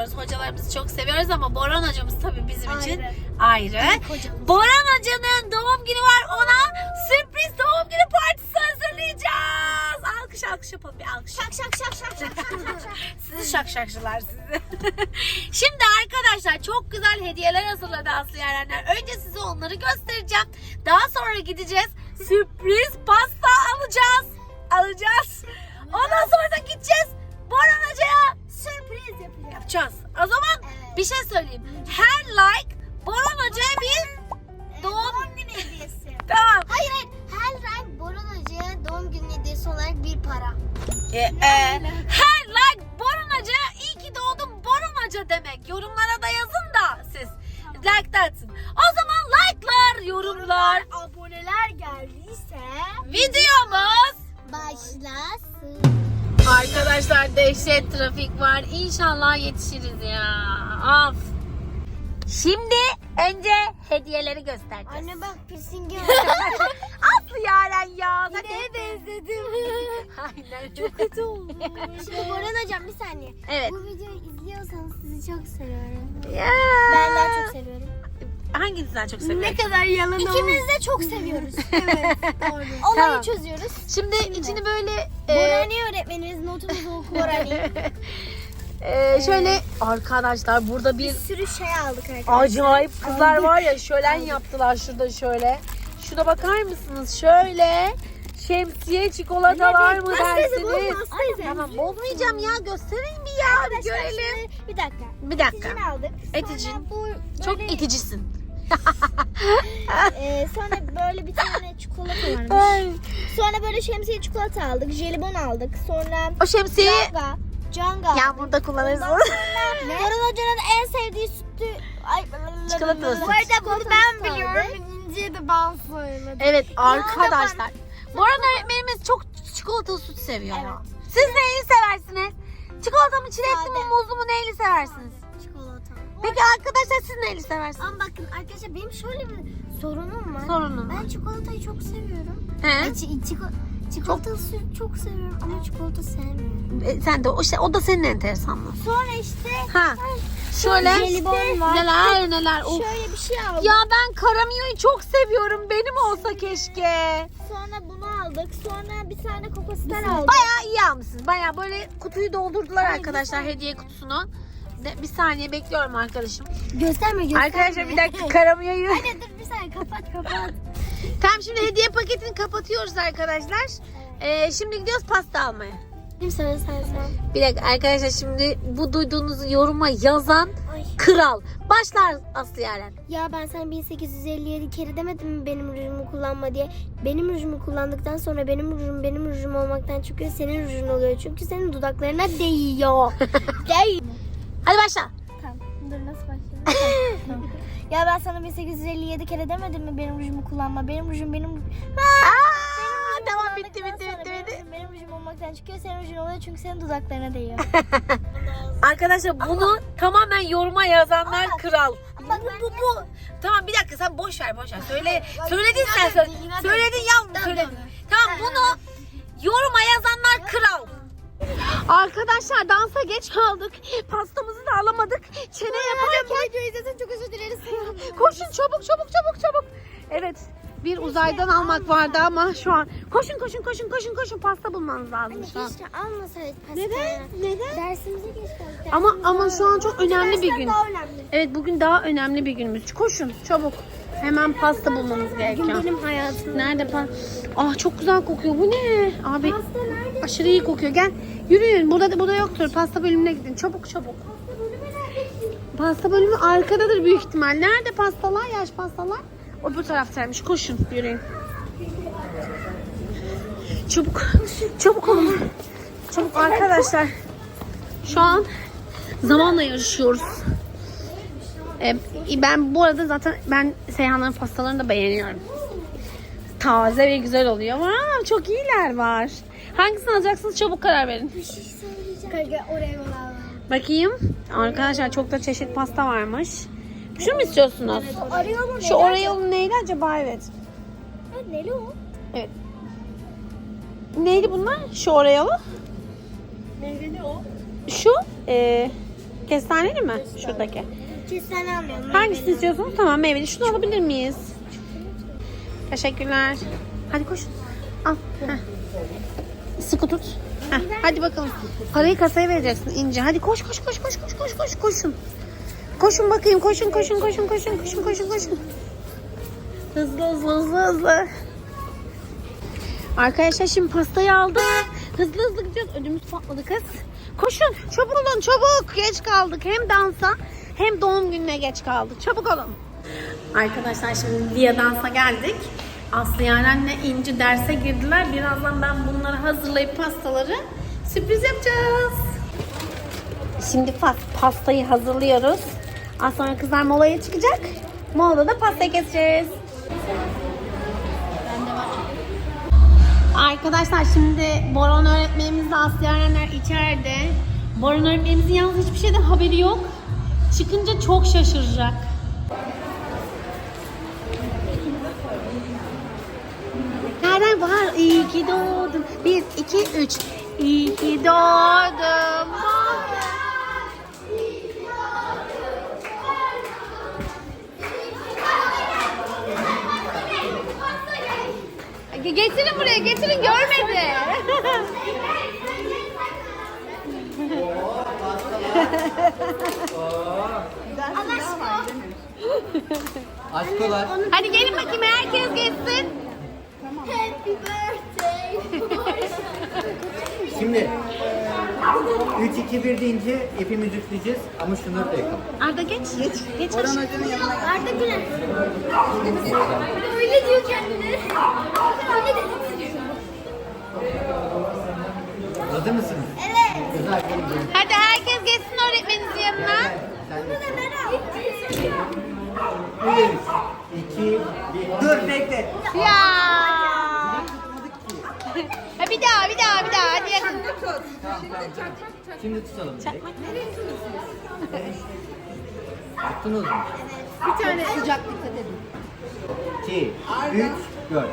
seviyoruz, hocalarımızı çok seviyoruz ama Boran hocamız tabii bizim için ayrı. Boran hocanın doğum günü var ona sürpriz doğum günü partisi hazırlayacağız. Alkış alkış yapalım bir alkış. Şak şak şak şak şak şak şak şak. Sizi şakşakçılar sizi. Şimdi arkadaşlar çok güzel hediyeler hazırladı Aslı Yarenler. Önce size onları göstereceğim. Daha sonra gideceğiz. Sürpriz pasta alacağız. Alacağız. Ondan sonra bir şey söyleyeyim. Her like Boran Hoca'ya bir doğum... Doğum günü hediyesi. Tamam. Hayır hayır. Her renk Boran Hoca'ya doğum günü hediyesi olarak bir para. E, e, her like Boran Hoca'ya iyi ki doğdun Boran Hoca demek. Yorumlara da yazın da siz. Like de atın. O zaman like'lar, yorumlar. Aboneler geldiyse Videomuz. başlasın. Arkadaşlar dehşet trafik var. İnşallah yetişiriz ya. Of. Şimdi önce hediyeleri göstereceğiz. Anne bak piercingi Aslı Yaren ya. Sen Neye benzedim? Aynen. Çok kötü oldu. Şimdi Boran hocam bir saniye. Evet. Bu videoyu izliyorsanız sizi çok seviyorum. Ya. Ben daha çok seviyorum. Hanginizi daha çok seviyorsun? kadar yalan İkimiz de çok seviyoruz. evet doğru. Olayı Tamam. çözüyoruz. Şimdi içini böyle e, Borani öğretmenimiz notumuzu oku Borani. E, şöyle arkadaşlar burada bir bir sürü şey aldık arkadaşlar. acayip kızlar var ya şölen yaptılar şurada şöyle. Şuna bakar mısınız? Şöyle şemsiye çikolatalar mı dersiniz? Tamam bozmayacağım ya göstereyim bir ya bir görelim. Bir dakika. Bir dakika. Eticin aldık. Eticin. Bu Çok böyle, iticisin. e, sonra böyle bir tane çikolata varmış. Sonra böyle şemsiye çikolata aldık. Jelibon aldık. Sonra O şemsiyeyi Canga. Canga. yağmurda kullanırsın. Ne? Dorun Hoca'nın en sevdiği sütü... Ay, Çikolatalı süt. Bu arada bunu ben biliyorum. İnce de ben söyledim. Evet arkadaşlar. Boran öğretmenimiz çok çikolatalı süt seviyor ya. Evet. Siz neyli seversiniz? Çikolata mı, çilekli mi, muzlu mu, neyli seversiniz? Çikolata. Peki arkadaşlar siz neyli seversiniz? Ama bakın arkadaşlar benim şöyle bir sorunum var. Sorunun var. Ben çikolatayı çok seviyorum. He? Ay, çi- çiko- çikolatalı süt çok seviyorum ama çikolata sevmiyorum. E, sen de o şey o da senin enteresanlığın. Sonra işte Ha. Şöyle jelibon var. neler neler. Of. şöyle bir şey aldık. Ya ben karamiyoyu çok seviyorum. Benim olsa keşke. Sonra bunu aldık. Sonra bir tane kokostar aldık. Bayağı iyi almışsınız. Bayağı böyle kutuyu doldurdular Hayır, arkadaşlar hediye kutusunu. De, bir saniye bekliyorum arkadaşım. Gösterme gösterme. Arkadaşlar bir dakika karamiyoyu. Anne dur bir saniye kapat kapat. Tamam şimdi hediye paketini kapatıyoruz arkadaşlar. Ee, şimdi gidiyoruz pasta almaya. Kim sana sen sen. Bir dakika arkadaşlar şimdi bu duyduğunuz yoruma yazan Ay. kral. Başlar Aslı Yaren. Ya ben sana 1857 kere demedim mi benim rujumu kullanma diye. Benim rujumu kullandıktan sonra benim rujum benim rujum olmaktan çıkıyor. Senin rujun oluyor. Çünkü senin dudaklarına değiyor. Değiyor. Hadi başla. Dur nasıl başlayalım? ya ben sana 1857 kere demedim mi benim rujumu kullanma. Benim rujum benim... Aa, tamam bitti bitti bitti. Benim, rujum- benim rujum olmaktan çıkıyor. Senin rujun oluyor çünkü senin dudaklarına değiyor. Arkadaşlar bunu tamamen yoruma yazanlar Ama- kral. ama Bu, bu, bu. Tamam bir dakika sen boş ver boş ver. Söyle, söyledin sen söyle. Söyledin yavrum söyledin. Tamam bunu yoruma yazanlar kral. Arkadaşlar dansa geç kaldık. Pastamızı da alamadık. Çene yaparken. videoyu izlesen çok özür dileriz. Koşun çabuk çabuk çabuk çabuk. Evet bir uzaydan almak vardı ama şu an koşun koşun koşun koşun koşun pasta bulmanız lazım şu an. Keşke almasaydık pastayı. Neden? Neden? Dersimize geç kaldık. Ama ama şu an çok önemli bir gün. daha önemli. Evet bugün daha önemli bir günümüz. Koşun çabuk. Hemen pasta bulmamız Bugün gerekiyor. benim hayatım. Nerede pa? Ah çok güzel kokuyor. Bu ne? Abi Pasta nerede? Aşırı iyi kokuyor. Gel yürüyün. Burada burada yoktur. Pasta bölümüne gidin. Çabuk çabuk. Pasta bölümü arkadadır büyük ihtimal. Nerede pastalar? Yaş pastalar. O bu taraftaymış. Koşun yürüyün. Çabuk. Çabuk olun. Çabuk arkadaşlar. Şu an zamanla yarışıyoruz. Ee, ben bu arada zaten ben Seyhanların pastalarını da beğeniyorum. Taze ve güzel oluyor. Wow, çok iyiler var. Hangisini alacaksınız çabuk karar verin. Bir şey söyleyeceğim. Kanka oraya yola. Bakayım. Arkadaşlar çok da çeşit pasta varmış. Şunu mu istiyorsunuz? Mu? Şu Oreo'nun neydi acaba? Evet. Neli o? Evet. Neydi bunlar? Şu Oreo'lu? Meyveli o. Şu e, kestaneli mi? Şuradaki. Kestane almıyorum. Hangisini istiyorsunuz? Tamam meyveli. Şunu alabilir miyiz? Teşekkürler. Hadi koş. Al. Heh. Sıkı tut. Heh, Hadi bakalım. Parayı kasaya vereceksin İnce. Hadi koş koş koş koş koş koş koş koşun. Koşun bakayım koşun koşun koşun koşun koşun koşun koşun. Hızlı hızlı hızlı hızlı. Arkadaşlar şimdi pastayı aldık. Hızlı hızlı gideceğiz. Ödümüz patladı kız. Koşun çabuk olun çabuk. Geç kaldık. Hem dansa hem doğum gününe geç kaldık. Çabuk olun. Arkadaşlar şimdi Dia dansa geldik. Aslı Yaren'le İnci derse girdiler. Birazdan ben bunları hazırlayıp pastaları sürpriz yapacağız. Şimdi pas- pastayı hazırlıyoruz. Az sonra kızlar molaya çıkacak. Molada da pastayı keseceğiz. Arkadaşlar şimdi Boran öğretmenimizle Aslı Yarenler içeride. Boran öğretmenimizin yalnız hiçbir şeyden haberi yok. Çıkınca çok şaşıracak. Nereden var? İyi ki doğdun. Bir, iki, üç. İyi ki doğdun. Ge- Getirin buraya, getirin görmedi. Aşkolar. Hadi gelin bakayım herkes geçsin. Happy birthday. Şimdi 3 2 1 deyince hepimiz üfleyeceğiz ama şunları da yakalım. Arda geç. Geç. Geç. aşağı. Arda Güler. Öyle diyor kendine. Öyle dedi. Hazır mısınız? Evet. Güzel. Hadi herkes geçsin öğretmeninizin yanına. Sen de. Bu da. 3 2 1 Dur bekle. Ya. Bir daha, bir daha, bir daha. Hadi yakın. Şimdi tutalım. direkt. Tuttunuz mu? Bir tane sıcak dikkat edin. 2 3 4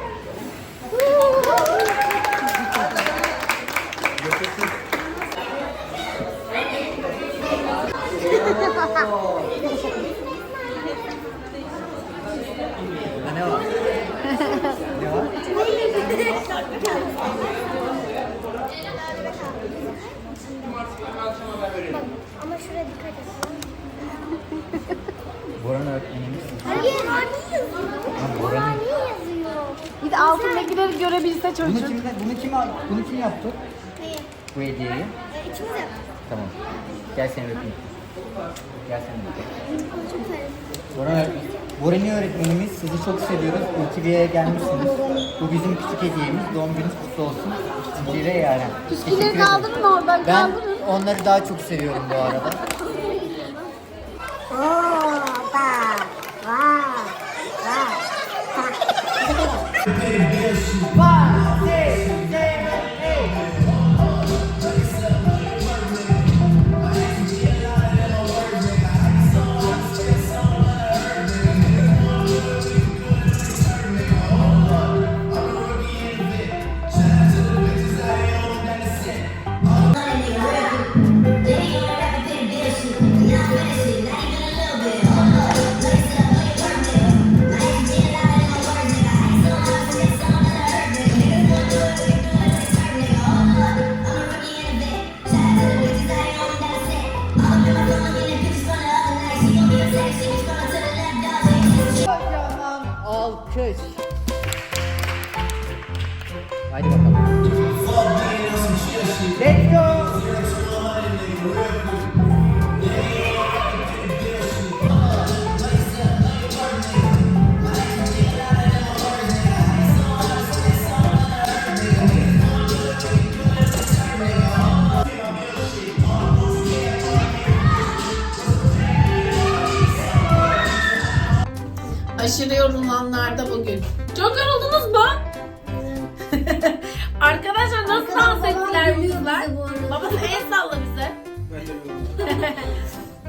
Yaşasın. Ha, ne var? ne var? Ama şuraya dikkat et. Boran öğretmenimiz. Hayır, Rani yazıyor. Boran. Yazıyor. Bir de altındakileri görebilse Bunu çocuk. kim, bunu kim, bunu kim yaptı? Neyi? Bu hediyeyi. E, İçimiz yaptık. Tamam. Gel seni öpeyim. Gel sen de. Öğretmenimiz sizi çok seviyoruz. Ultiviye'ye gelmişsiniz. Bu bizim küçük hediyemiz. Doğum gününüz kutlu olsun. Cire yani. Bisküvileri Teşekkür ederim. kaldın mı oradan? Ben onları daha çok seviyorum bu arada. Kocaman alkış. Hadi bakalım. Let's go. Yorulanlarda bugün. Çok yoruldunuz mu? Arkadaşlar nasıl dans ettiler bu kızlar? Babası el salla bize.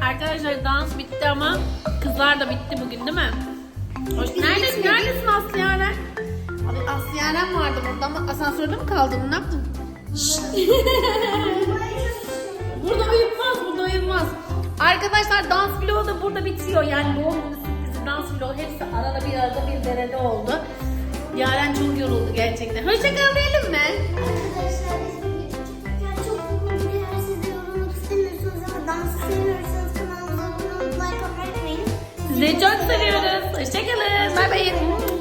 Arkadaşlar dans bitti ama kızlar da bitti bugün değil mi? Hoş, neredesin? Neredesin Aslı Yaren? Abi Aslı Yaren vardı burada ama asansörde mi kaldın? Ne yaptın? Burada uyutmaz, burada uyutmaz. Arkadaşlar dans vlogu da burada bitiyor. Yani doğum günü dans vlogu hepsi arada bir arada bir derede oldu. Yaren çok yoruldu gerçekten. Hoşçakal diyelim mi? Arkadaşlar biz bugün çıkarken çok mutluyuz. Eğer siz de yorulmak istemiyorsunuz ama dansı seviyorsanız kanalımıza abone olup like atmayı unutmayın. Sizi çok seviyoruz. Hoşçakalın. Bay bay.